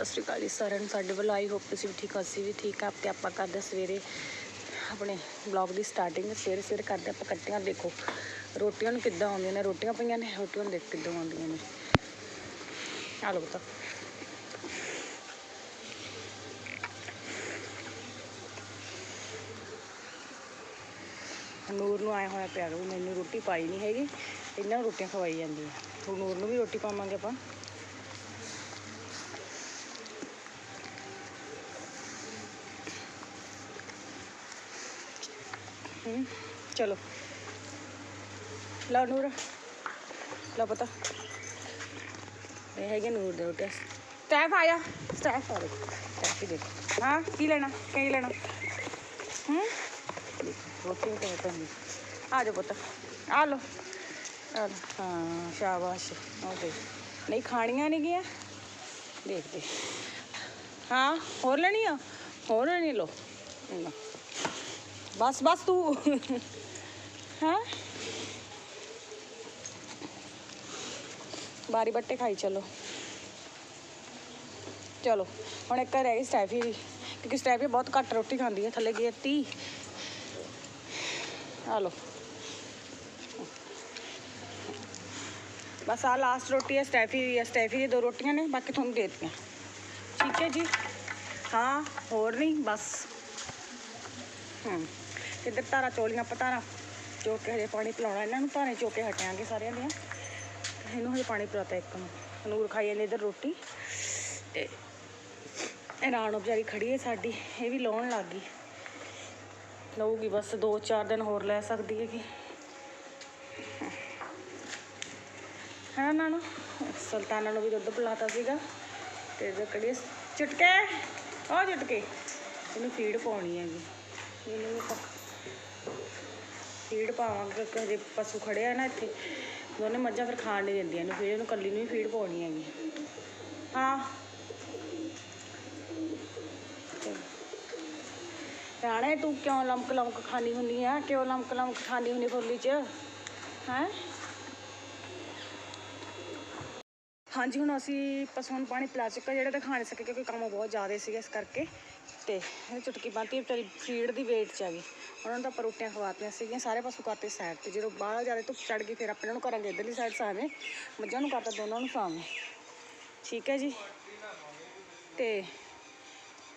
ਸਤਿ ਸ਼੍ਰੀ ਅਕਾਲ ਜੀ ਸਾਰਿਆਂ ਨੂੰ। ਸਾਡੇ ਵੱਲੋਂ ਆਈ ਹੋਪ ਤੁਸੀਂ ਵੀ ਠੀਕ ਹੋ, ਅਸੀਂ ਵੀ ਠੀਕ ਆ ਤੇ ਆਪਾਂ ਕਰਦੇ ਸਵੇਰੇ ਆਪਣੇ ਬਲੌਗ ਦੀ ਸਟਾਰਟਿੰਗ ਸਵੇਰੇ ਸਵੇਰੇ ਕਰਦੇ ਆਪਾਂ ਕੱਟੀਆਂ। ਦੇਖੋ, ਰੋਟੀਆਂ ਨੂੰ ਕਿੱਦਾਂ ਆਉਂਦੀਆਂ ਨੇ, ਰੋਟੀਆਂ ਪਈਆਂ ਨੇ, ਰੋਟੀਆਂ ਨੂੰ ਦੇਖ ਕਿੱਦਾਂ ਆਉਂਦੀਆਂ ਨੇ। ਆ ਲਓ ਬਤਾ ਨੂਰ ਨੂੰ ਆਇਆ ਹੋਇਆ ਪਿਆ ਗਾ ਮੈਨੂੰ ਰੋਟੀ ਪਾਈ ਨਹੀਂ ਹੈਗੀ। ਇਹਨਾਂ ਨੂੰ ਰੋਟੀਆਂ ਖਵਾਈ ਜਾਂਦੀ ਆ। ਹੁਣ ਨੂਰ ਨੂੰ ਵੀ ਰੋਟੀ ਪਾਵਾਂਗੇ ਆਪਾਂ। ਹਮ, ਚਲੋ। ਲਓ ਨੂਰ ਲਓ ਪਤਾ। ਇਹ ਹੈਗੇ ਨੂਰ ਦੇ ਰੋਟੀਆਂ। ਸਟੈਫ ਆਇਆ ਸਟੈਫ ਆ ਦੇਖੋ ਸਟੈਫ ਹੀ ਦੇਖੋ। ਹਾਂ ਕੀ ਲੈਣਾ ਕੀ ਲੈਣਾ? ਹੂੰ? ਰੋਟੀ ਤੇ ਤਾਂ ਆ ਜਾ ਪੁੱਤ। ਆ ਲੋ ਹਾਂ ਸ਼ਾਬਾਸ਼। ਓਕੇ ਨਹੀਂ ਖਾਣੀਆਂ ਨਹੀਂ ਗਿਆ। ਦੇਖਦੇ ਹਾਂ ਹੋਰ ਲੈਣੀ ਆ ਹੋਰ ਲੈਣੀ ਲੋ ਲਓ। ਬਸ ਬਸ ਤੂੰ। ਹਾਂ? ਬਾਰੀ ਬੱਟੇ ਖਾਈ, ਚਲੋ। ਚਲੋ, ਹੁਣ ਇੱਕ ਰਹਿ ਗਈ ਸਟੈਫੀ ਦੀ, ਕਿਉਂਕਿ ਸਟੈਫੀ ਬਹੁਤ ਘੱਟ ਰੋਟੀ ਖਾਂਦੀ ਹੈ, ਥੱਲੇ ਗਈ ਹੈ 30 ਆ ਲੋ ਬਸ ਆ ਲਾਸਟ ਰੋਟੀ ਹੈ, ਸਟੈਫੀ ਦੀ ਹੈ, ਸਟੈਫੀ ਦੀ ਦੋ ਰੋਟੀਆਂ ਨੇ, ਬਾਕੀ ਤੁਹਾਨੂੰ ਦੇ ਦਿੱਤੀਆਂ। ਠੀਕ ਹੈ ਜੀ? ਹਾਂ, ਹੋਰ ਨਹੀਂ? ਬਸ। ਹੂੰ ਇੱਧਰ ਧਾਰਾ ਚੋਲੀਆਂ ਆਪਾਂ ਧਾਰਾ ਚੋ ਕੇ ਹਜੇ ਪਾਣੀ ਪਿਲਾਉਣਾ, ਇਹਨਾਂ ਨੂੰ ਧਾਰੇ ਚੋ ਕੇ ਹਟਿਆਂਗੇ ਸਾਰਿਆਂ ਦੀਆਂ। ਇਹਨੂੰ ਹਜੇ ਪਾਣੀ ਪਿਲਾਤਾ ਇੱਕ ਨੂੰ। ਨੂਰ ਖਾਈ ਜਾਂਦੇ ਇੱਧਰ ਰੋਟੀ। ਤੇ ਇਹ ਵਿਚਾਰੀ ਖੜੀ ਹੈ ਸਾਡੀ, ਇਹ ਵੀ ਲਾਉਣ ਲੱਗ ਗਈ। ਲਊਗੀ ਬਸ 2-4 ਦਿਨ ਹੋਰ ਲੈ ਸਕਦੀ ਹੈਗੀ। ਹੈ ਨਾ ਨੂੰ ਸੁਲਤਾਨਾ ਨੂੰ ਵੀ ਦੁੱਧ ਪਿਲਾਤਾ ਸੀਗਾ। ਤੇ ਇਹਦੇ ਕੜੀ ਚੁਟਕੇ! ਉਹ ਚੁਟਕੇ। ਇਹਨੂੰ ਫੀਡ ਪਾਉਣੀ ਹੈਗੀ। ਇਹਨੂੰ ਵੀ ਫੀਡ ਪਾਵਾਂਗੇ ਕਿ ਪਸ਼ੂ ਖੜੇ ਆ ਨਾ ਇੱਥੇ। ਦੋਨੇ ਮੱਝਾਂ ਫਿਰ ਖਾਣ ਨਹੀਂ ਦਿੰਦੀਆਂ ਇਹਨੂੰ, ਫਿਰ ਇਹਨੂੰ ਕੱਲੀ ਨੂੰ ਹੀ ਫੀਡ ਪਾਉਣੀ ਹੈਗੀ। ਹਾਂ। ਚਲੋ। ਰਾਣੇ, ਤੂੰ ਕਿਉਂ ਲਮਕ ਲਮਕ ਖਾਣੀ ਹੁੰਦੀ ਆ? ਕਿਉਂ ਲਮਕ ਲਮਕ ਖਾਣੀ ਹੁੰਦੀ ਫੁੱਲੀ ਚ? ਹੈ? ਹਾਂਜੀ, ਹੁਣ ਅਸੀਂ ਪਸ਼ੂਆਂ ਨੂੰ ਪਾਣੀ ਪਿਲਾ ਚੁੱਕਾ ਜਿਹੜੇ ਤਾਂ ਖਾ ਨਹੀਂ ਸਕੇ, ਕਿਉਂਕਿ ਕੰਮ ਬਹੁਤ ਜ਼ਿਆਦਾ ਸੀਗਾ ਇਸ ਕਰਕੇ। ਤੇ ਇਹ ਚੁਟਕੀ ਬੰਤੀ ਵਿਚਾਰੀ ਫੀਡ ਦੀ ਵੇਟ ਚ ਆ ਗਈ। ਉਹਨਾਂ ਨੂੰ ਤਾਂ ਆਪਾਂ ਰੋਟੀਆਂ ਖਵਾਤੀਆਂ ਸੀਗੀਆਂ, ਸਾਰੇ ਪਸ਼ੂ ਕਰਤੇ ਸਾਈਡ ਤੇ। ਜਦੋਂ ਬਾਹਰ ਜ਼ਿਆਦਾ ਧੁੱਪ ਚੜ ਗਈ, ਫਿਰ ਆਪਾਂ ਇਹਨਾਂ ਨੂੰ ਕਰਾਂਗੇ ਇੱਧਰਲੀ ਸਾਈਡ ਸਾਵੇਂ ਮੱਝਾਂ ਨੂੰ ਕਰਤਾ ਦੋਨਾਂ ਨੂੰ ਸਾਵੇਂ ਠੀਕ ਹੈ ਜੀ? ਤੇ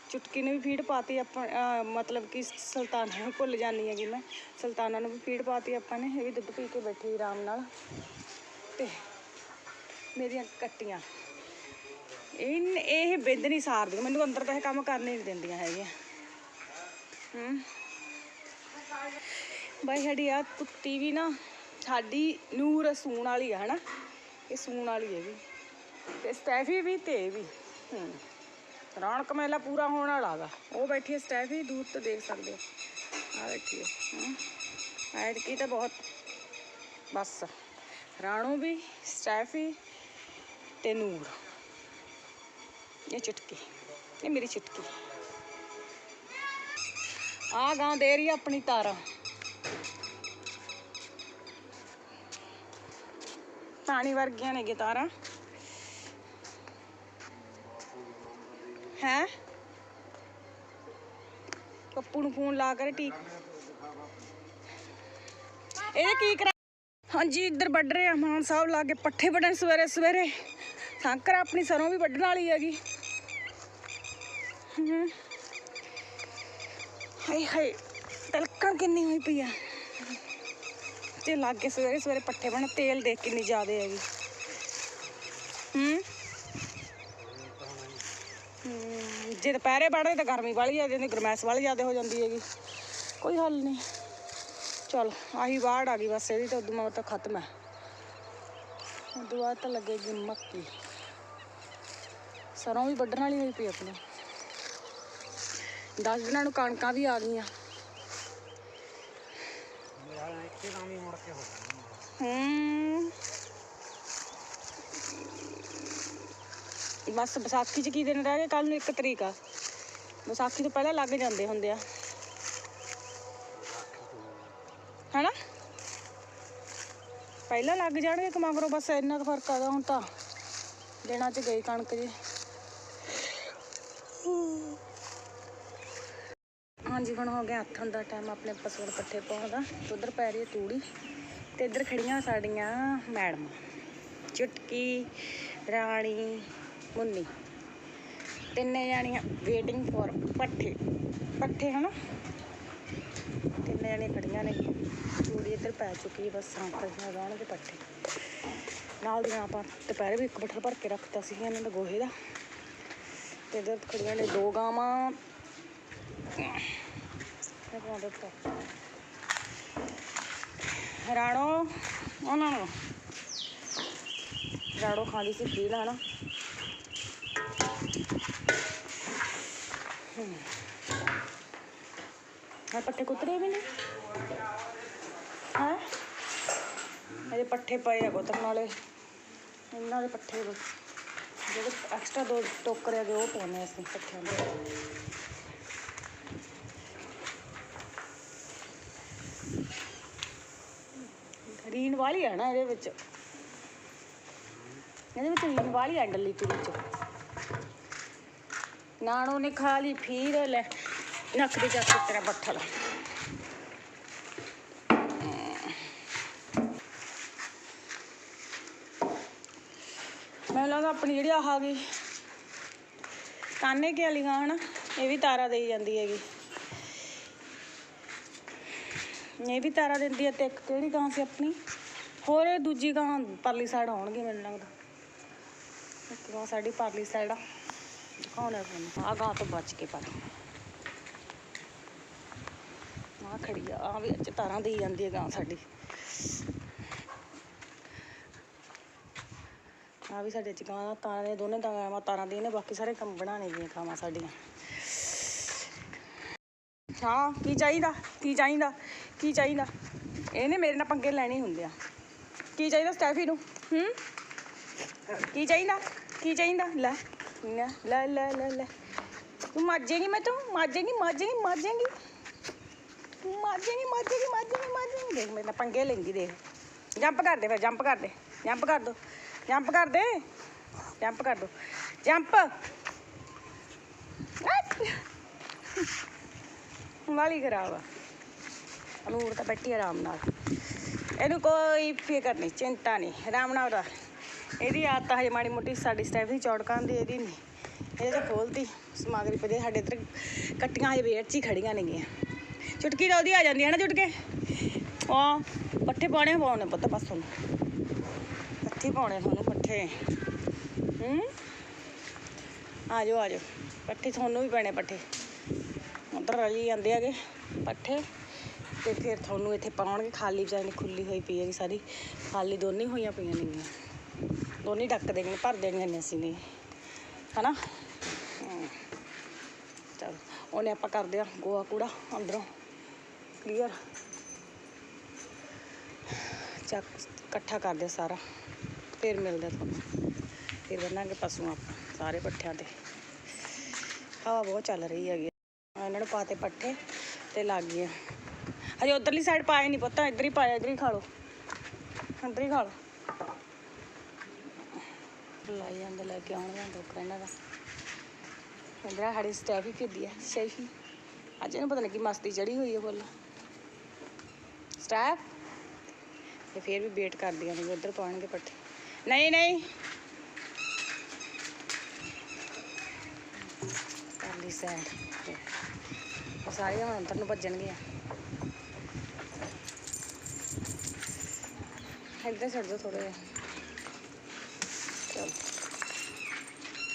ਚੁਟਕੀ ਨੇ ਵੀ ਫੀਡ ਪਾਤੀ ਆਪਾਂ ਮਤਲਬ ਕਿ ਸੁਲਤਾਨਾ ਨੂੰ ਭੁੱਲ ਜਾਨੀ ਹੈਗੀ ਮੈਂ। ਸੁਲਤਾਨਾ ਨੂੰ ਵੀ ਫੀਡ ਪਾਤੀ ਆਪਾਂ ਨੇ, ਇਹ ਵੀ ਦੁੱਧ ਪੀ ਕੇ ਬੈਠੀ ਆਰਾਮ ਨਾਲ। ਤੇ ਮੇਰੀਆਂ ਕੱਟੀਆਂ। ਇਹ ਇਹ ਬਿੰਦ ਨਹੀਂ ਸਾਰਦੀਆਂ। ਮੈਨੂੰ ਅੰਦਰ ਤਾਂ ਇਹ ਕੰਮ ਕਰਨੇ ਨਹੀਂ ਦਿੰਦੀਆਂ ਹੈਗੀਆਂ। ਹੂੰ। ਬਾਈ, ਸਾਡੀ ਆ ਕੁੱਤੀ ਵੀ ਨਾ, ਸਾਡੀ ਨੂਰ ਸੂਣ ਵਾਲੀ ਆ, ਹਨਾ? ਇਹ ਸੂਣ ਵਾਲੀ ਹੈ ਵੀ ਤੇ ਸਟੈਫੀ ਵੀ ਤੇ ਵੀ। ਹੂੰ। ਰੌਣਕ ਮੇਲਾ ਪੂਰਾ ਹੋਣ ਵਾਲਾ ਗਾ। ਉਹ ਬੈਠੀ ਸਟੈਫੀ, ਦੂਰ ਤੋਂ ਦੇਖ ਸਕਦੇ ਹੋ ਆ ਬੈਠੀ ਹੈ ਹੂੰ। ਐਤਕੀ ਤਾਂ ਬਹੁਤ। ਬਸ। ਰਾਣੂ ਵੀ, ਸਟੈਫੀ ਤੇ ਨੂਰ। ਇਹ ਚੁਟਕੀ, ਇਹ ਮੇਰੀ ਚੁਟਕੀ। ਆ ਗਾਂ ਦੇ ਰਹੀ ਆਪਣੀ ਤਾਰਾ। ਪਾਣੀ ਵਰਗੀਆਂ ਨੇ ਤਾਰਾਂ। ਹੈ? ਪੱਪੂ ਨੂੰ ਫੋਨ ਲਾ ਕਰ ਠੀਕ ਇਹ ਕੀ ਕਰਾ ਹਾਂਜੀ, ਇੱਧਰ ਵੱਢ ਰਹੇ ਆ ਮਾਨ ਸਾਹਿਬ ਲਾ ਕੇ ਪੱਠੇ ਵੱਢਣ ਸਵੇਰੇ ਸਵੇਰੇ ਸਾਂਕਰ ਆਪਣੀ ਸਰੋਂ ਵੀ ਵੱਢਣ ਵਾਲੀ ਹੈਗੀ। ਹਾਏ ਹਾਏ ਤਲਕਣ ਕਿੰਨੀ ਹੋਈ ਪਈ ਆ। ਤੇ ਲੱਗ ਸਵੇਰੇ ਸਵੇਰੇ ਪੱਠੇ ਬਣ ਤੇਲ ਦੇਖ ਕਿੰਨੀ ਜ਼ਿਆਦਾ ਹੈਗੀ। ਹੂੰ। ਜੇ ਦੁਪਹਿਰੇ ਵੜਦੇ ਤਾਂ ਗਰਮੀ ਵਾਲੀ ਆ ਜਾਂਦੀ ਗਰਮੈਸ਼ ਵਾਲੀ ਜ਼ਿਆਦਾ ਹੋ ਜਾਂਦੀ ਹੈਗੀ। ਕੋਈ ਹੱਲ ਨਹੀਂ। ਚਲ, ਆਹੀ ਵਾੜ ਆ ਗਈ ਬਸ, ਇਹਦੀ ਤਾਂ ਉਦੋਂ ਮਗਰ ਤਾਂ ਖਤਮ ਹੈ ਉਦੋਂ ਬਾਅਦ ਤਾਂ ਲੱਗੇਗੀ ਮੱਕੀ। ਸਰੋਂ ਵੀ ਵੱਢਣ ਵਾਲੀ ਹੋਈ ਪਈ ਆਪਣੀ। 10 ਦਿਨਾਂ ਨੂੰ ਕਣਕਾਂ ਵੀ ਆ ਗਈਆਂ। ਹੂੰ। ਬਸ ਵਿਸਾਖੀ ਚ ਕੀ ਦਿਨ ਰਹਿ ਗਏ? ਕੱਲ ਨੂੰ 1 ਤਰੀਕ ਆ। ਵਿਸਾਖੀ ਤੋਂ ਪਹਿਲਾਂ ਲੱਗ ਜਾਂਦੇ ਹੁੰਦੇ ਆ। ਹੈਨਾ? ਪਹਿਲਾਂ ਲੱਗ ਜਾਣਗੇ ਕਮਾਂਗਰੋ ਬਸ ਇੰਨਾ ਕੁ ਫ਼ਰਕ ਆਗਾ ਹੁਣ ਤਾਂ। ਦਿਨਾਂ ਚ ਗਈ ਕਣਕ ਜੀ। ਹਾਂਜੀ, ਹੁਣ ਹੋ ਗਿਆ ਹੱਥਾਂ ਦਾ ਟਾਈਮ ਆਪਣੇ ਪਸ਼ੂ ਪੱਠੇ ਪਾਉਣ ਦਾ। ਤੇ ਉਧਰ ਪੈ ਰਹੀ ਹੈ ਤੂੜੀ ਤੇ ਇੱਧਰ ਖੜੀਆਂ ਸਾਡੀਆਂ ਮੈਡਮ, ਚੁਟਕੀ, ਰਾਣੀ, ਮੁੰਨੀ। ਤਿੰਨੇ ਜਾਣੀਆਂ ਵੇਟਿੰਗ ਫॉर ਪੱਠੇ। ਪੱਠੇ ਹਨਾ? ਤਿੰਨੇ ਜਾਣੀਆਂ ਖੜੀਆਂ ਨੇ। ਤੂੜੀ ਇੱਧਰ ਪੈ ਚੁੱਕੀ ਬਸ ਸਾਂਕਲ ਜਾਣਗੇ ਪੱਠੇ। ਨਾਲ ਦੀਆਂ ਆਪਾਂ ਦੁਪਹਿਰੇ ਵੀ ਇੱਕ ਬੱਠਲ ਭਰ ਕੇ ਰੱਖਤਾ ਸੀ ਇਹਨਾਂ ਦਾ ਗੋਹੇ ਦਾ। ਤੇ ਇੱਧਰ ਖੜੀਆਂ ਨੇ ਦੋ ਗਾਵਾਂ। ਇਹ ਪਾਉਂਦੇ ਉੱਤੇ। ਰਾਣੋ ਉਹਨਾਂ ਨੂੰ। ਰਾਣੋ ਖਾਂਦੀ ਸੀ ਫੀਲ ਹਨਾ। ਹਾਂ। ਪੱਠੇ ਕੁੱਤਰੇ ਵੀ ਨਹੀਂ ਹਾਂ? ਇਹਦੇ ਪੱਠੇ ਪਏ ਆ ਕੁੱਤਰਨ ਵਾਲੇ ਇਹਨਾਂ ਦੇ ਪੱਠੇ ਜਿਹੜੇ ਐਕਸਟਰਾ ਦੋ ਟੋਕਰੇ ਦੇ ਉਹ ਪਾਉਣੇ ਅਸੀਂ ਪੱਠਿਆਂ ਦੇ। ਰੀਨ ਵਾਲੀ ਆ ਨਾ ਇਹਦੇ ਵਿੱਚ। ਇਹਦੇ ਵਿੱਚ ਰੀਨ ਵਾਲੀ ਹੈ ਡੱਲੀ ਕੁੜੀ ਚ ਨਾਣੋ ਨੇ ਖਾ ਲਈ, ਫੀਰ ਲੈ, ਨੱਕ ਦੇ ਚੱਕ ਤੇਰਾ ਬੱਠਲ। ਮੈਨੂੰ ਲੱਗਦਾ ਆਪਣੀ ਜਿਹੜੀ ਆਹ ਆ ਗਈ ਕਾਨੇ ਕੇ ਵਾਲੀ ਗਾਂ ਇਹ ਵੀ ਤਾਰਾ ਦੇਈ ਜਾਂਦੀ ਹੈਗੀ। ਇਹ ਵੀ ਤਾਰਾ ਦਿੰਦੀ ਹੈ ਤੇ ਇੱਕ ਕਿਹੜੀ ਗਾਂ ਸੀ ਆਪਣੀ? ਹੋਰ ਇਹ ਦੂਜੀ ਗਾਂ ਪਰਲੀ ਸਾਈਡ ਆਉਣਗੇ ਮੈਨੂੰ ਲੱਗਦਾ। ਇੱਕ ਗਾਂ ਸਾਡੀ ਪਰਲੀ ਸਾਈਡ ਆ। ਦਿਖਾਉਣਾ ਤੁਹਾਨੂੰ। ਆ ਗਾਂ ਤੋਂ ਬਚ ਕੇ ਪਰ ਆ ਖੜੀ ਆ ਆ ਵੀ ਅੱਜ ਤਾਰਾਂ ਦੇਈ ਜਾਂਦੀ ਹੈ ਗਾਂ ਸਾਡੀ। ਆ ਵੀ ਸਾਡੇ ਚ ਗਾਂ ਤਾਰਾਂ ਨੇ ਦੋਨੇ ਗਾਵਾਂ ਤਾਰਾਂ ਦੀਆਂ ਨੇ, ਬਾਕੀ ਸਾਰੇ ਕੰਮ ਬਣਾਉਣੇ ਦੀਆਂ ਗਾਵਾਂ ਸਾਡੀਆਂ। ਹਾਂ, ਕੀ ਚਾਹੀਦਾ? ਕੀ ਚਾਹੀਦਾ? ਕੀ ਚਾਹੀਦਾ? ਇਹਨੇ ਮੇਰੇ ਨਾਲ ਪੰਗੇ ਲੈਣੇ ਹੁੰਦੇ ਆ। ਕੀ ਚਾਹੀਦਾ ਸਟੈਫੀ ਨੂੰ? ਹੂੰ? ਕੀ ਚਾਹੀਦਾ? ਕੀ ਚਾਹੀਦਾ? ਲੈ ਲੈ ਲੈ ਲੈ ਲੈ ਲੈ। ਤੂੰ ਮਾਜੇਗੀ ਮੈਂ ਤੂੰ? ਮਾਜੇਗੀ ਮਾਜੇਗੀ ਮਾਜੇਗੀ? ਮਾਜੇਗੀ ਮਾਜੇਗੀ ਮਾਜੇਗੀ ਮਾਜੇਗੀ? ਦੇਖ ਮੇਰੇ ਨਾਲ ਪੰਗੇ ਲੈਂਦੀ, ਦੇਖ। ਜੰਪ ਕਰ ਦੇ ਫਿਰ, ਜੰਪ ਕਰ ਦੇ। ਜੰਪ ਕਰ ਦੋ। ਜੰਪ ਕਰ ਦੇ। ਜੰਪ ਕਰ ਦੋ। ਜੰਪ! ਵਾਲੀ ਖਰਾਬ ਆ। ਅਨੂਰ ਤਾਂ ਬੈਠੀ ਆਰਾਮ ਨਾਲ। ਇਹਨੂੰ ਕੋਈ ਫਿਕਰ ਨਹੀਂ, ਚਿੰਤਾ ਨਹੀਂ। ਆਰਾਮ ਨਾਲ ਉਹਦਾ ਇਹਦੀ ਆਦਤ ਹਜੇ ਮਾੜੀ ਮੋਟੀ, ਸਾਡੀ ਸਟੈਫ ਦੀ ਚੌੜਕਾਂ ਦੀ, ਇਹਦੀ ਨਹੀਂ। ਇਹ ਤਾਂ ਖੋਲਦੀ ਸਮਗਰੀ ਪਦੇ ਸਾਡੇ ਇੱਧਰ ਕੱਟੀਆਂ ਹਜੇ ਵੇਟ 'ਚ ਹੀ ਖੜੀਆਂ ਨੇਗੀਆਂ। ਚੁਟਕੀ ਤਾਂ ਉਹਦੀ ਆ ਜਾਂਦੀ ਹੈ ਨਾ ਚੁਟਕੇ? ਆ ਪੱਠੇ ਪਾਉਣੇ ਪਾਉਣੇ ਪੁੱਤ ਬਸ ਤੁਹਾਨੂੰ ਪੱਠੇ ਪਾਉਣੇ ਤੁਹਾਨੂੰ ਪੱਠੇ। ਹੂੰ? ਆ ਜਾਓ ਆ ਜਾਓ ਪੱਠੇ ਤੁਹਾਨੂੰ ਵੀ ਪੈਣੇ ਪੱਠੇ। ਉਧਰ ਰਲੀ ਜਾਂਦੇ ਹੈਗੇ। ਪੱਠੇ। ਤੇ ਫਿਰ ਤੁਹਾਨੂੰ ਇੱਥੇ ਪਾਉਣਗੇ, ਖਾਲੀ ਵਿਚਾਰੀ ਖੁੱਲੀ ਹੋਈ ਪਈ ਹੈਗੀ ਸਾਰੀ। ਖਾਲੀ ਦੋਨੇ ਹੋਈਆਂ ਪਈਆਂ ਨੇਗੀਆਂ। ਦੋਨੇ ਡੱਕ ਦੇਣਗੇ ਭਰ ਦੇਣੀਆਂ ਨੇ ਅਸੀਂ ਨੇ। ਹਨਾ? ਹਮ। ਚਲੋ, ਉਹਨੇ ਆਪਾਂ ਕਰਦੇ ਆ ਗੋਆ ਕੂੜਾ ਅੰਦਰੋਂ। ਕਲੀਅਰ ਚੱਕ, ਇਕੱਠਾ ਕਰਦੇ ਸਾਰਾ। ਫਿਰ ਮਿਲਦੇ ਤੁਹਾਨੂੰ। ਫਿਰ ਬੰਨਾਂਗੇ ਪਸ਼ੂ ਆਪਾਂ, ਸਾਰੇ ਪੱਠਿਆਂ ਤੇ। ਹਵਾ ਬਹੁਤ ਚੱਲ ਰਹੀ ਹੈਗੀ। ਇਹਨਾਂ ਨੂੰ ਪਾਤੇ ਪੱਠੇ ਤੇ ਲੱਗ ਗਏ ਹਜੇ ਉਧਰਲੀ ਸਾਈਡ ਪਾਏ ਨਹੀਂ ਪੁੱਤ, ਇੱਧਰ ਹੀ ਪਾਇਆ, ਇੱਧਰ ਹੀ ਖਾ ਲਓ। ਇੱਧਰ ਹੀ ਖਾ ਲਓ। ਲਾਈ ਜਾਂਦੇ, ਲੈ ਕੇ ਆਉਣ ਦਾ ਇਹਨਾਂ ਦਾ। ਇੰਦਰਾ ਸਾਡੀ ਸਟੈਫੀ ਫਿਰਦੀ ਹੈ ਸ਼ੈਫੀ ਅੱਜ ਇਹਨੂੰ ਪਤਾ ਨਹੀਂ ਕੀ ਮਸਤੀ ਚੜੀ ਹੋਈ ਹੈ ਫੁੱਲ। ਸਟੈਫ ਤੇ ਫਿਰ ਵੀ ਵੇਟ ਕਰਦੀਆਂ ਨੇ ਵੀ ਪਾਉਣਗੇ ਪੱਠੇ। ਨਹੀਂ ਨਹੀਂ। ਪਰਲੀ ਸਾਈਡ ਸਾਰੀਆਂ ਹੁਣ ਅੰਦਰ ਨੂੰ ਭੱਜਣਗੇ ਇੱਧਰ ਛੱਡ ਦਿਓ ਥੋੜੇ ਜਿਹਾ। ਚਲੋ।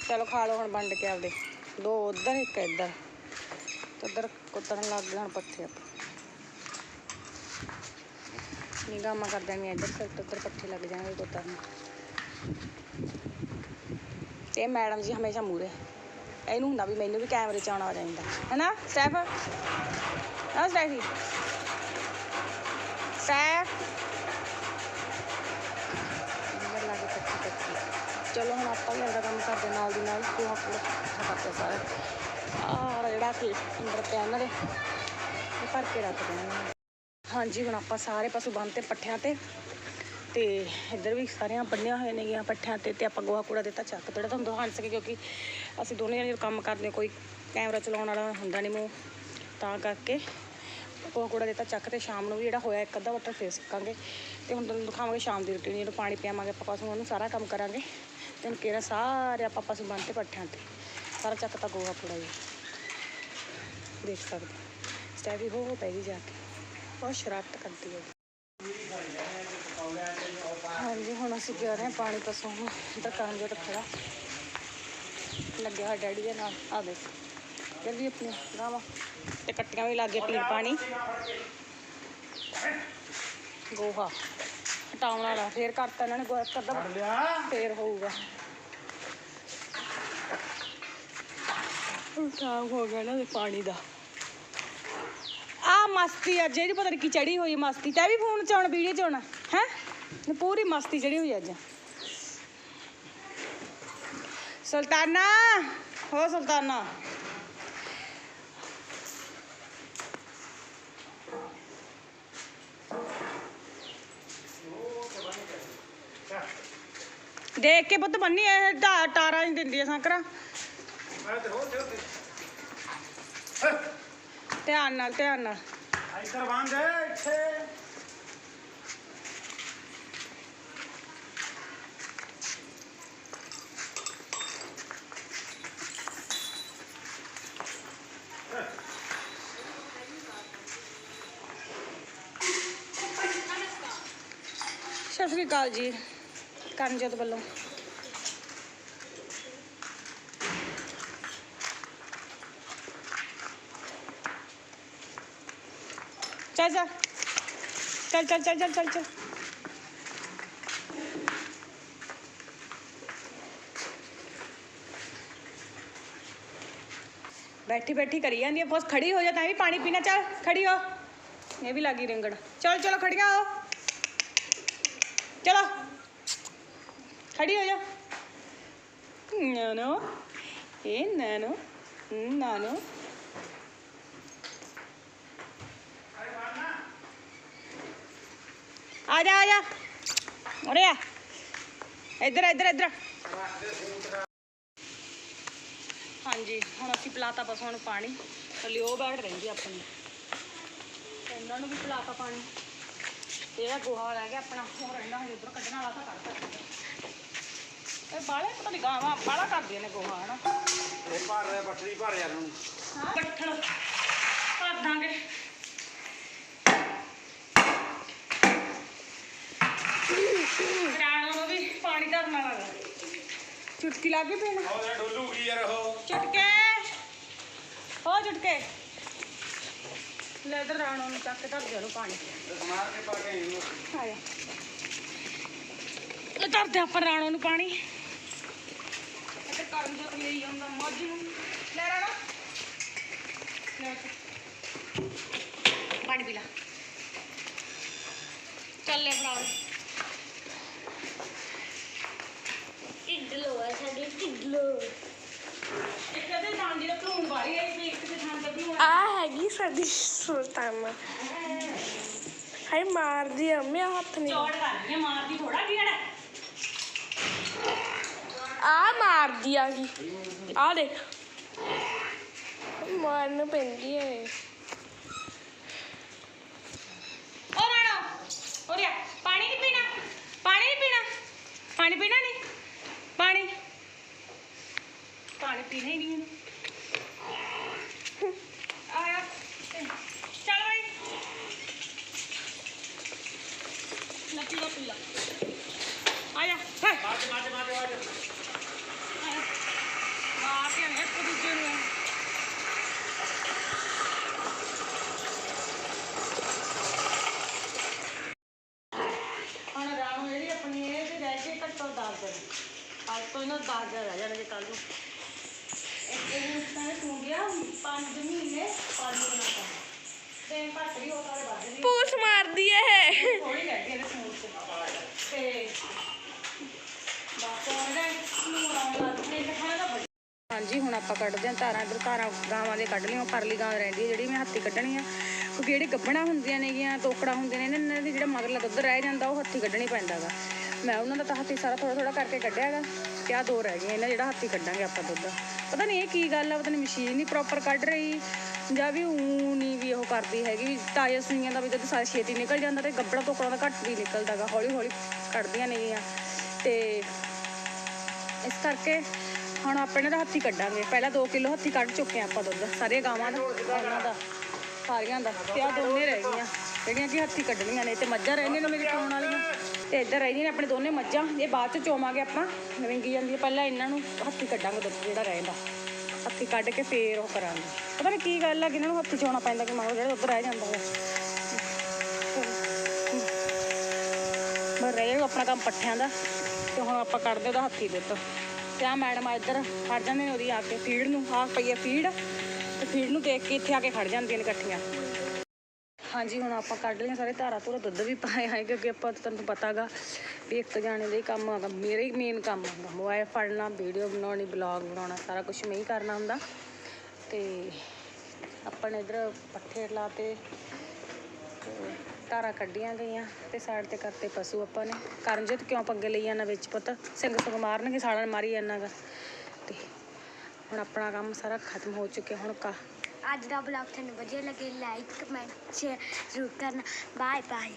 ਚਲੋ ਖਾ ਲਓ ਹੁਣ ਵੰਡ ਕੇ ਆਪਦੇ। ਦੋ ਉਧਰ, ਇੱਕ ਇੱਧਰ। ਉਧਰ ਕੁੱਤਰਨ ਲੱਗ ਗਏ ਹੁਣ ਪੱਠੇ ਆਪਾਂ। ਨਿਗਾਮਾਂ ਕਰ ਦੇਣੀਆਂ ਇੱਧਰ ਫਿਰ ਉੱਧਰ ਪੱਠੇ ਲੱਗ ਜਾਣਗੇ ਕੁੱਤਰਨ ਤੇ ਮੈਡਮ ਜੀ ਹਮੇਸ਼ਾ ਮੂਰੇ ਇਹਨੂੰ ਹੁੰਦਾ ਵੀ ਮੈਨੂੰ ਵੀ ਕੈਮਰੇ 'ਚ ਆਉਣਾ ਆ ਜਾਂਦਾ। ਹੈਨਾ, ਸਟੈਫ? ਹਾਂ ਸਟੈਫੀ? ਸਟੈਫ ਅੰਦਰ ਲਾ ਕੇ ਕੱਚੀ ਕੱਚੀ ਚਲੋ ਹੁਣ ਆਪਾਂ ਵੀ ਆਪਦਾ ਕੰਮ ਕਰਦੇ ਨਾਲ ਦੀ ਨਾਲ ਕੋਹਾ ਪੂਰਾ ਇਕੱਠਾ ਕਰਦੇ ਸਾਰਾ। ਆਹ ਜਿਹੜਾ ਕਿ ਅੰਦਰ ਪਿਆ ਇਹਨਾਂ ਦੇ ਭਰ ਕੇ ਰੱਖ ਦੇਣਾ ਹਾਂਜੀ, ਹੁਣ ਆਪਾਂ ਸਾਰੇ ਪਸ਼ੂ ਬੰਨ੍ਹ ਤੇ ਪੱਠਿਆਂ ਤੇ ਤੇ ਇੱਧਰ ਵੀ ਸਾਰੀਆਂ ਬੰਨਿਆ ਹੋਏ ਨੇਗੀਆਂ ਪੱਠਿਆਂ ਤੇ ਤੇ ਆਪਾਂ ਗੋਹਾ ਕੂੜਾ ਦਿੱਤਾ, ਚੱਕ ਜਿਹੜਾ ਤੁਹਾਨੂੰ ਦਿਖਾ ਸਕੇ ਕਿਉਂਕਿ ਅਸੀਂ ਦੋਨੇ ਜਣੇ ਕੰਮ ਕਰਦੇ ਕੋਈ ਕੈਮਰਾ ਚਲਾਉਣ ਵਾਲਾ ਹੁੰਦਾ ਨਹੀਂ ਮੂੰਹ, ਤਾਂ ਕਰਕੇ ਗੋਹਾ ਕੂੜਾ ਦਿੱਤਾ, ਚੱਕ ਤੇ ਸ਼ਾਮ ਨੂੰ ਵੀ ਜਿਹੜਾ ਹੋਇਆ ਇੱਕ ਅੱਧਾ ਵਾਟਰ ਫੇਰ ਸਿੱਕਾਂਗੇ। ਤੇ ਹੁਣ ਤੁਹਾਨੂੰ ਦਿਖਾਵਾਂਗੇ ਸ਼ਾਮ ਦੀ ਰੁਟੀਨ ਜਦੋਂ ਪਾਣੀ ਪਿਆਵਾਂਗੇ ਆਪਾਂ ਪਸ਼ੂਆਂ ਨੂੰ, ਸਾਰਾ ਕੰਮ ਕਰਾਂਗੇ। ਤੈਨੂੰ ਕਿਹੜਾ ਸਾਰੇ ਆਪਾਂ ਪਸ਼ੂ ਬੰਨ੍ਹ ਤੇ ਪੱਠਿਆਂ ਤੇ। ਸਾਰਾ ਚੱਕਤਾ ਗੋਹਾ ਕੂੜਾ ਜੀ ਦੇਖ ਸਕਦੇ ਸਟੈਡੀ ਹੋ ਪੈ ਗਈ ਜਾ ਕੇ। ਬਹੁਤ ਸ਼ਰਾਰਤ ਕਰਦੀ ਹੈ। ਹਾਂਜੀ, ਹੁਣ ਅਸੀਂ ਜਾ ਰਹੇ ਹਾਂ ਪਾਣੀ ਪਸੋਂ ਨੂੰ। ਇੱਧਰ ਕਰਮਜੋਤ ਖੜਾ। ਲੱਗਿਆ ਹੋਇਆ ਡੈਡੀ ਦੇ ਨਾਲ। ਆ ਦੇਖ। ਇੱਧਰ ਵੀ ਆਪਣੀ ਗਾਵਾਂ। ਤੇ ਕੱਟੀਆਂ ਵੀ ਲੱਗੇ ਪੀਣ ਪਾਣੀ। ਗੋਹਾ। ਹਟਾਉਣ ਵਾਲਾ। ਫੇਰ ਕਰਤਾ ਇਹਨਾਂ ਨੇ ਗੋਹਾ ਕਰਦਾ ਫੇਰ ਹੋਊਗਾ। ਉਲਟਾ ਹੋ ਗਿਆ ਨਾ ਪਾਣੀ ਦਾ। ਆ ਮਸਤੀ ਅੱਜ ਇਹਦੀ ਪਤਾ ਨਹੀਂ ਕੀ ਚੜੀ ਹੋਈ ਮਸਤੀ। ਤੈ ਵੀ ਫੋਨ ਚ ਆਉਣ ਵੀਡੀਓ ਚ ਆਉਣਾ ਹੈ? ਪੂਰੀ ਮਸਤੀ ਚੜੀ ਹੋਈ ਅੱਜ। ਸੁਲਤਾਨਾ ਹੋ ਸੁਲਤਾਨਾ। ਦੇਖ ਕੇ ਪੁੱਤ ਬੰਨੀ ਇਹ ਢਾ- ਟਾਰਾਂ ਨਹੀਂ ਦਿੰਦੀ ਸੰਕਰਾ। ਧਿਆਨ ਨਾਲ ਧਿਆਨ ਨਾਲ। ਇੱਧਰ ਬੰਦ ਇੱਥੇ ਸਤਿ ਸ਼੍ਰੀ ਅਕਾਲ ਜੀ। ਕਰਨਜੋਤ ਵੱਲੋਂ। ਚੱਲ ਜਾ। ਚੱਲ ਚੱਲ ਚੱਲ ਚੱਲ ਚੱਲ ਚੱਲ। ਬੈਠੀ ਬੈਠੀ ਕਰੀ ਜਾਂਦੀ ਹੈ ਬਸ ਖੜੀ ਹੋ ਜਾ, ਤਾਂ ਵੀ ਪਾਣੀ ਪੀਣਾ। ਚੱਲ, ਖੜੀ ਹੋ। ਇਹ ਵੀ ਲੱਗੀ ਰਿੰਗੜ ਚਲ, ਚਲੋ, ਖੜੀਆਂ ਹੋ। ਚਲੋ। ਖੜੀ ਹੋ ਜਾ ਨਾਨੋ ਇਹ ਨਾਨੋ ਨਾਨੋ ਆ ਜਾ ਆ ਜਾ ਉਰੇ ਆ ਇੱਧਰ ਇੱਧਰ ਇੱਧਰ ਹਾਂਜੀ ਹੁਣ ਅਸੀਂ ਪਿਲਾਤਾ ਪਸ਼ੂਆਂ ਨੂੰ ਪਾਣੀ ਥੱਲੇ ਉਹ ਬੈਠ ਰਹਿੰਦੀ ਆ ਆਪਣੀ ਇਹਨਾਂ ਨੂੰ ਵੀ ਪਿਲਾਤਾ ਪਾਣੀ ਇਹਦਾ ਗੋਹਾ ਰਹਿ ਗਿਆ ਆਪਣਾ ਹੋਰ ਰਹਿੰਦਾ ਹਜੇ ਉਧਰ ਕੱਢਣ ਵਾਲਾ ਤਾਂ ਕੱਢ ਸਕਦੇ ਇਹ ਬਾਲੇ ਪਤਾ ਨਹੀਂ ਗਾਵਾਂ ਬਾਲਾ ਕਰਦੀਆਂ ਨੇ ਗੋਹਾ ਹਨਾ। ਇਹ ਭਰ ਰਿਹਾ ਬੱਟਰੀ ਭਰ ਰਿਹਾ ਨੂੰ ਹਾਂ। ਬੱਠਲ ਭਰ ਦਾਂਗੇ। ਰਾਣੋ ਨੂੰ ਵੀ ਪਾਣੀ ਧਰਨਾ ਲੱਗਾ ਚੁਟਕੀ ਲਾ ਕੇ ਪੀਣਾ? ਉਹ ਜਿਹੜਾ ਡੋਲੂਗੀ ਯਾਰ ਉਹ? ਚੁਟਕੇ। ਹੋ ਚੁਟਕੇ। ਲੈ ਇਧਰ ਰਾਣੋ ਨੂੰ ਚੱਕ ਕੇ ਧਰ ਦੇ ਉਹਨੂੰ ਪਾਣੀ। ਸਮਾਰ ਕੇ ਪਾ ਕੇ ਇਹਨੂੰ ਆ ਜਾ ਲੈ ਧਰ ਦੇ ਆਪਾਂ ਰਾਣੋ ਨੂੰ ਪਾਣੀ। ਇੱਧਰ ਕਰਨ ਜੋਤ ਲਈ ਆਉਂਦਾ ਮੱਝ ਨੂੰ। ਲੈ ਰਾਣੋ ਲੈ। ਪਾਣੀ ਪੀ ਲੈ। ਚੱਲ ਲੈ ਉਹਨੂੰ। ਢਿੱਡਲੋ ਹੈ ਸਾਡੇ ਇੱਕ ਜਿਹੜਾ ਧੂਣ ਵਾਲੀ ਹੈ ਇੱਕ ਧੂਣ ਆ। ਹੈਗੀ ਸਾਡੀ ਸੁਲਤਾਨਾ। ਹਾਏ ਮਾਰਦੀ ਆ ਮੈਂ ਹੱਥ ਨਹੀਂ ਚੌੜ ਕਰਦੀ ਆ ਮਾਰਦੀ ਥੋੜਾ ਕਿਹੜਾ ਆ ਮਾਰਦੀ ਆ ਗਈ ਆ ਦੇਖ। ਮਾਰਨ ਪੈਂਦੀ ਏ ਓ ਰਾਣੋ ਓ ਰਿਆ ਪਾਣੀ ਨਹੀਂ ਪੀਣਾ ਪਾਣੀ ਨਹੀਂ ਪੀਣਾ ਪਾਣੀ ਪੀਣਾ ਨਹੀਂ ਪਾਣੀ ਪਾਣੀ ਪੀਣਾ ਹੀ ਨਹੀਂ ਇਹਨੇ। ਆਇਆ ਚੱਲ ਬਈ ਲੈ ਪੀ ਲਾ ਪੀ ਲਾ ਆਇਆ ਹੈ ਮਾਰ ਮਾਰ ਮਾਰ ਮਾਰ ਆਇਆ ਮਾਰ ਕੇ ਆਏ ਇੱਕ ਦੂਜੇ ਨੂੰ ਹੁਣ ਰਾਮ ਜਿਹੜੀ ਆਪਣੀ ਇਹ ਤੇ ਰਹਿ ਕੇ ਘੱਟੋ 10 ਦਿਨ ਅੱਜ ਤੋਂ ਇਹਨਾਂ 10 ਦਿਨ ਰਹਿ ਜਾਣਗੇ ਕੱਲ ਨੂੰ। ਇੱਕ ਦਿਨ ਤਾਂ ਹੋ ਗਿਆ 5 ਮਹੀਨੇ ਪਾਣੀ ਬਣਾਤਾ ਤੇ। ਘੱਟ ਵੀ ਹੋ ਸਾਰੇ ਵੱਧ ਵੀ ਪੂਸ ਮਾਰਦੀ ਏ ਥੋੜੀ ਰਹਿ ਗਈ ਇਹਦੇ ਸੂਟ ਤੇ। ਤੇ ਬਸ ਉਹਨੇ ਨੂੰ ਆਉਣ ਤੇ ਖਾਣਾ ਤਾਂ ਹਾਂਜੀ ਹੁਣ ਆਪਾਂ ਕੱਢਦੇ ਹਾਂ ਧਾਰਾਂ ਇਧਰ ਧਾਰਾਂ ਗਾਵਾਂ ਦੇ ਕੱਢ ਲਈਆਂ ਪਰਲੀ ਗਾਂ ਰਹਿੰਦੀ ਹੈ ਜਿਹੜੀ ਮੈਂ ਹੱਥੀ ਕੱਢਣੀ ਆ। ਕਿਉਂਕਿ ਜਿਹੜੇ ਗੱਬਣਾ ਹੁੰਦੀਆਂ ਨੇਗੀਆਂ ਤੋਕੜਾ ਹੁੰਦੇ ਨੇ ਇਹਨਾਂ- ਇਹਨਾਂ ਦੇ ਜਿਹੜਾ ਮਗਰਲਾ ਦੁੱਧ ਰਹਿ ਜਾਂਦਾ ਉਹ ਹੱਥੀ ਕੱਢਣੀ ਪੈਂਦਾਗਾ ਮੈਂ ਉਹਨਾਂ ਦਾ ਤਾਂ ਹੱਥੀ ਸਾਰਾ ਥੋੜਾ ਥੋੜਾ ਕਰਕੇ ਕੱਢਿਆਗਾ ਤੇ ਆਹ ਦੋ ਰਹਿ ਗਏ ਇਹਨਾਂ ਜਿਹੜਾ ਹੱਥੀ ਕੱਢਾਂਗੇ ਆਪਾਂ ਦੁੱਧ। ਪਤਾ ਨਹੀਂ ਇਹ ਕੀ ਗੱਲ ਆ, ਪਤਾ ਨਹੀਂ ਮਸ਼ੀਨ ਨਹੀਂ ਪ੍ਰੋਪਰ ਕੱਢ ਰਹੀ। ਜਾਂ ਵੀ ਊਂ ਨਹੀਂ ਵੀ ਉਹ ਕਰਦੀ ਹੈਗੀ, ਵੀ ਤਾਜ਼ਾ ਸੂਈਆਂ ਦਾ ਵੀ ਦੁੱਧ ਸਾਰਾ ਛੇਤੀ ਨਿਕਲ ਜਾਂਦਾ ਤੇ ਗੱਬੜਾ ਤੋਕੜਾ ਦਾ ਘੱਟ ਵੀ ਨਿਕਲਦਾਗਾ ਹੌਲੀ ਹੌਲੀ ਕੱਢਦੀਆਂ ਨੇਗੀਆਂ ਤੇ ਇਸ ਕਰਕੇ ਹੁਣ ਆਪਾਂ ਇਹਨਾਂ ਦਾ ਹੱਥੀ ਕੱਢਾਂਗੇ। ਪਹਿਲਾਂ 2 ਕਿਲੋ ਹੱਥੀ ਕੱਢ ਚੁੱਕੇ ਆ ਆਪਾਂ ਦੁੱਧ, ਸਾਰੀਆਂ ਗਾਵਾਂ ਦਾ ਉਹਨਾਂ ਦਾ, ਸਾਰੀਆਂ ਦਾ ਤੇ ਆ ਦੋਨੇ ਰਹਿ ਗਈਆਂ। ਜਿਹੜੀਆਂ ਕਿ ਹੱਥੀ ਕੱਢਣੀਆਂ ਨੇ, ਤੇ ਮੱਝਾਂ ਰਹਿੰਦੀਆਂ ਨੇ ਮੇਰੀ ਚੋਣ ਵਾਲੀਆਂ। ਤੇ ਇੱਧਰ ਰਹਿੰਦੀਆਂ ਨੇ ਆਪਣੇ ਦੋਨੇ ਮੱਝਾਂ, ਇਹ ਬਾਅਦ ਚ ਚੋਵਾਂਗੇ ਆਪਾਂ, ਨਵਿੰਗੀ ਜਾਂਦੀ ਹੈ ਪਹਿਲਾਂ ਇਹਨਾਂ ਨੂੰ ਹੱਥੀ ਕੱਢਾਂਗੇ ਦੁੱਧ ਜਿਹੜਾ ਰਹਿੰਦਾ। ਹੱਥੀ ਕੱਢ ਕੇ ਫੇਰ ਉਹ ਕਰਾਂਗੇ। ਪਤਾ ਨਹੀਂ ਕੀ ਗੱਲ ਆ, ਕਿ ਇਹਨਾਂ ਨੂੰ ਹੱਥੀ ਚੋਣਾ ਪੈਂਦਾ ਕਿ ਮਗਰ ਜਿਹੜਾ ਦੁੱਧ ਰਹਿ ਜਾਂਦਾ ਹੈ ਬਸ ਰਹਿ ਆਪਣਾ ਕੰਮ ਪੱਠਿਆਂ ਦਾ, ਤੇ ਹੁਣ ਆਪਾਂ ਕੱਢਦੇ ਉਹਦਾ ਹੱਥੀ ਦੁੱਧ। ਤੇ ਆ ਮੈਡਮ ਆ ਇੱਧਰ ਖੜ ਜਾਂਦੇ ਨੇ ਉਹਦੀ ਆ ਕੇ ਫੀਡ ਨੂੰ ਆ ਪਈ ਆ ਫੀਡ, ਤੇ ਫੀਡ ਨੂੰ ਦੇਖ ਕੇ ਇੱਥੇ ਆ ਕੇ ਖੜ ਜਾਂਦੀਆਂ ਨੇ ਇਕੱਠੀਆਂ। ਹਾਂਜੀ, ਹੁਣ ਆਪਾਂ ਕੱਢ ਲਈਆਂ ਸਾਰੇ ਧਾਰਾ, ਧੂਰਾ, ਦੁੱਧ ਵੀ ਪਾਏ ਹੈ ਕਿਉਂਕਿ ਆਪਾਂ ਤੁਹਾਨੂੰ ਪਤਾਗਾ ਵੀ ਇੱਕ ਜਾਣੇ ਦਾ ਹੀ ਕੰਮ ਹੈਗਾ ਮੇਰੇ ਹੀ ਮੇਨ ਕੰਮ ਹੈਗਾ ਮੋਬਾਈਲ ਫੜਨਾ ਵੀਡੀਓ ਬਣਾਉਣੀ ਬਲੌਗ ਬਣਾਉਣਾ, ਸਾਰਾ ਕੁਝ ਮੈਂ ਹੀ ਕਰਨਾ ਹੁੰਦਾ। ਤੇ ਆਪਾਂ ਨੇ ਇੱਧਰ ਪੱਠੇ ਲਾਤੇ ਤੇ ਧਾਰਾਂ ਕੱਢੀਆਂ ਗਈਆਂ ਤੇ ਸਾਈਡ ਤੇ ਕਰਤੇ ਪਸ਼ੂ ਆਪਾਂ ਨੇ। ਕਰਨਜੀਤ ਕਿਉਂ ਪੰਗੇ ਲਈ ਜਾਂਦਾ ਵਿੱਚ ਪੁੱਤ? ਸਿੰਘ ਸੁਗ ਮਾਰਨਗੇ ਸਾੜਾ ਮਾਰੀ ਜਾਂਦਾਗਾ। ਤੇ ਹੁਣ ਆਪਣਾ ਕੰਮ ਸਾਰਾ ਖਤਮ ਹੋ ਚੁੱਕਿਆ, ਹੁਣ ਕਾ ਅੱਜ ਦਾ ਬਲੌਗ ਤੁਹਾਨੂੰ ਵਧੀਆ ਲੱਗੇ ਲਾਈਕ ਕਮੈਂਟ ਸ਼ੇਅਰ ਜ਼ਰੂਰ ਕਰਨਾ। Bye bye